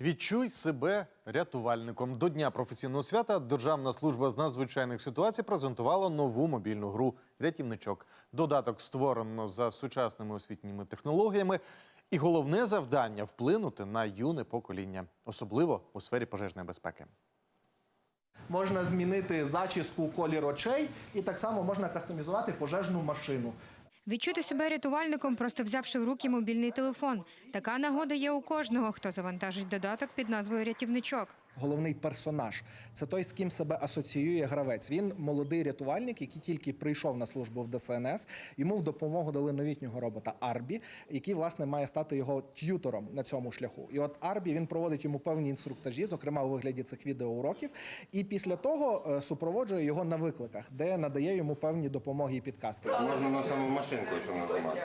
Відчуй себе рятувальником. До Дня професійного свята Державна служба з надзвичайних ситуацій презентувала нову мобільну гру Рятівничок. Додаток створено за сучасними освітніми технологіями. І головне завдання вплинути на юне покоління, особливо у сфері пожежної безпеки. Можна змінити зачіску, колір очей, і так само можна кастомізувати пожежну машину. Відчути себе рятувальником, просто взявши в руки мобільний телефон. Така нагода є у кожного, хто завантажить додаток під назвою Рятівничок. Головний персонаж це той, з ким себе асоціює гравець. Він молодий рятувальник, який тільки прийшов на службу в ДСНС. Йому в допомогу дали новітнього робота Арбі, який власне має стати його т'ютором на цьому шляху. І от Арбі він проводить йому певні інструктажі, зокрема у вигляді цих відеоуроків. І після того е, супроводжує його на викликах, де надає йому певні допомоги і підказки. Можна на саму машинку цю нажимати.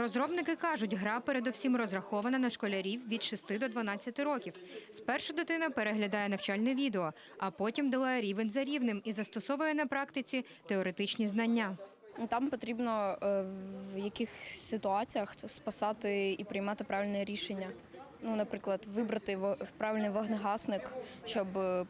Розробники кажуть, гра передовсім розрахована на школярів від 6 до 12 років. Спершу дитина переглядає навчальне відео, а потім долає рівень за рівнем і застосовує на практиці теоретичні знання. Ну, Там потрібно е, в яких ситуаціях спасати і приймати правильне рішення. Ну, наприклад, вибрати правильний вогнегасник, щоб е,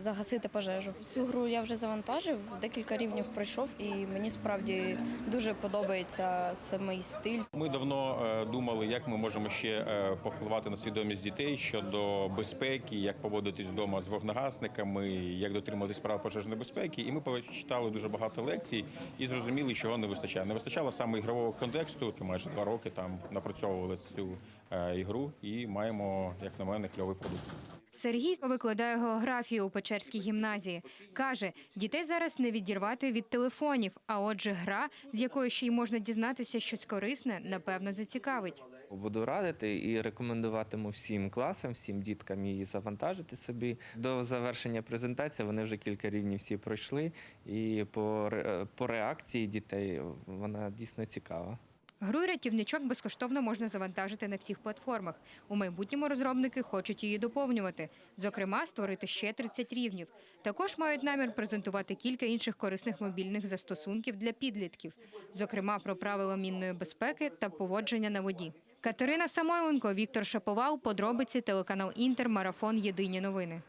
загасити пожежу. Цю гру я вже завантажив, декілька рівнів пройшов, і мені справді дуже подобається самий стиль. Ми давно е, думали, як ми можемо ще е, повпливати на свідомість дітей щодо безпеки, як поводитись вдома з вогнегасниками, як дотримуватись правил пожежної безпеки. І ми почитали дуже багато лекцій і зрозуміли, чого не вистачає. Не вистачало саме ігрового контексту. Ми майже два роки там напрацьовували цю е, ігру і маємо, як на мене, кльовий продукт. Сергій викладає географію у Печерській гімназії. Каже, дітей зараз не відірвати від телефонів, а отже, гра, з якою ще й можна дізнатися щось корисне, напевно, зацікавить. Буду радити і рекомендуватиму всім класам, всім діткам її завантажити собі. До завершення презентації вони вже кілька рівнів всі пройшли, і по, по реакції дітей вона дійсно цікава. Гру рятівничок безкоштовно можна завантажити на всіх платформах. У майбутньому розробники хочуть її доповнювати, зокрема, створити ще 30 рівнів. Також мають намір презентувати кілька інших корисних мобільних застосунків для підлітків, зокрема про правила мінної безпеки та поводження на воді. Катерина Самойленко, Віктор Шаповал, подробиці телеканал Інтер, марафон Єдині новини.